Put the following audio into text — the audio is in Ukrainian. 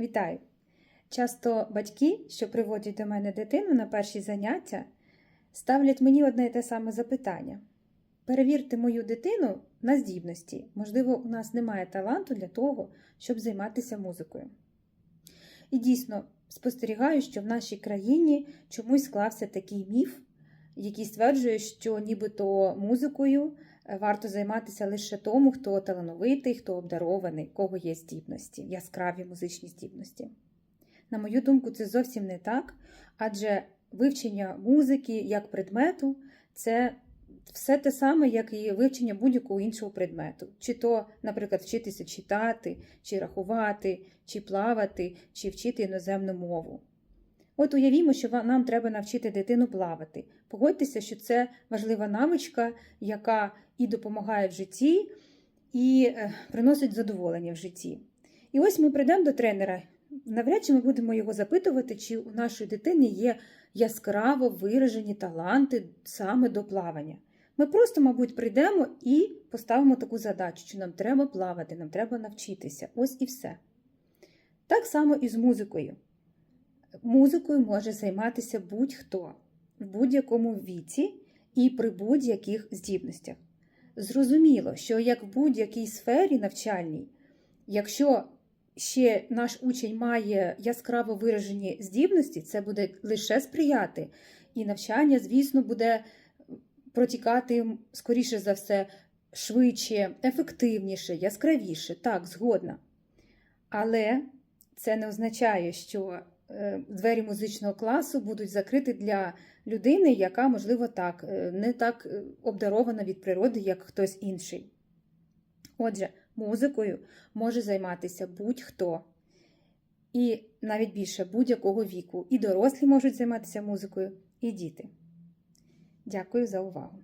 Вітаю! Часто батьки, що приводять до мене дитину на перші заняття, ставлять мені одне і те саме запитання. Перевірте мою дитину на здібності. Можливо, у нас немає таланту для того, щоб займатися музикою. І дійсно спостерігаю, що в нашій країні чомусь склався такий міф, який стверджує, що нібито музикою е, варто займатися лише тому, хто талановитий, хто обдарований, кого є здібності, яскраві музичні здібності. На мою думку, це зовсім не так, адже вивчення музики як предмету це все те саме, як і вивчення будь-якого іншого предмету. Чи то, наприклад, вчитися читати, чи рахувати, чи плавати, чи вчити іноземну мову. От уявімо, що нам треба навчити дитину плавати. Погодьтеся, що це важлива навичка, яка і допомагає в житті, і е, приносить задоволення в житті. І ось ми прийдемо до тренера. Навряд чи ми будемо його запитувати, чи у нашої дитини є яскраво виражені таланти саме до плавання. Ми просто, мабуть, прийдемо і поставимо таку задачу, що нам треба плавати, нам треба навчитися. Ось і все. Так само і з музикою. Музикою може займатися будь-хто в будь-якому віці і при будь-яких здібностях. Зрозуміло, що як в будь-якій сфері навчальній, якщо ще наш учень має яскраво виражені здібності, це буде лише сприяти. І навчання, звісно, буде протікати скоріше за все швидше, ефективніше, яскравіше. Так, згодна. Але це не означає, що двері музичного класу будуть закриті для людини, яка, можливо, так, е, не так е, обдарована від природи, як хтось інший. Отже, музикою може займатися будь-хто. І навіть більше будь-якого віку. І дорослі можуть займатися музикою, і діти. Дякую за увагу!